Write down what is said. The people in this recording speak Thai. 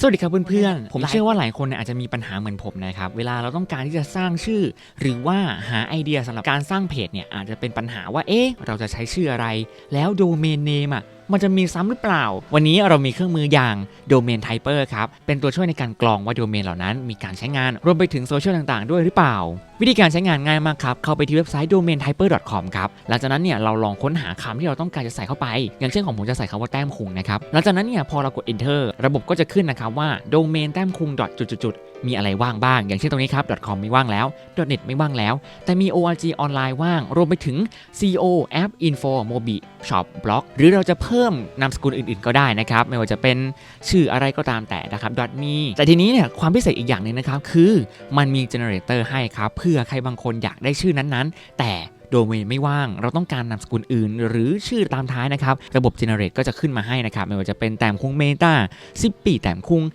สวัสดีครับเพื่อนๆ ผมเชื่อว่าหลายคนเนี่ยอาจจะมีปัญหาเหมือนผมนะครับ เวลาเราต้องการที่จะสร้างชื่อ หรือว่าหาไอเดียสำหรับการสร้างเพจเนี่ยอาจจะเป็นปัญหาว่า เอ๊ะ เราจะใช้ชื่ออะไร แล้วโดเมนเนมอะ มันจะมีซ้ำหรือเปล่า วันนี้เรามีเครื่องมืออย่าง Domain Typer ครับ เป็นตัวช่วยในการกรองว่าโดเมนเหล่านั้นมีการใช้งาน รวมไปถึงโซเชียลต่างๆ ด้วยหรือเปล่า วิธีการใช้งานง่ายมากครับ เข้าไปที่เว็บไซต์ domaintyper.com ครับ หลังจากนั้นเนี่ยเราลองค้นหาคำที่เราต้องการจะใส่เข้าไป อย่างเช่นของผมจะใส่คำว่าแต้มคุงนะครับ หลังจากนั้นเนี่ยพอเรากด enter ระบบก็จะขึ้นนะครับว่า domain แต้มคุงจุดๆมีอะไรว่างบ้าง อย่างเช่นตรงนี้ครับ .com ไม่ว่างแล้ว .net ไม่ว่างแล้ว แต่มี org ออนไลน์ว่าง รวมไปถึง co app info mobi shop blog หรือเราจะเพิ่มนามสกุลอื่นๆ ก็ได้นะครับ ไม่ว่าจะเป็นชื่ออะไรก็ตามแต่นะครับดอทมีแต่ทีนี้เนี่ยความพิเศษอีกอย่างหนึ่งนะครับ คือมันมีเจเนอเรเตอร์ให้ครับ เพื่อใครบางคนอยากได้ชื่อนั้นๆ แต่โดเมนไม่ว่าง เราต้องการนามสกุลอื่น หรือชื่อตามท้ายนะครับ ระบบ generate ก็จะขึ้นมาให้นะครับ ไม่ว่าจะเป็นแต้มคุงเมตาซิปปี้แต้มคุง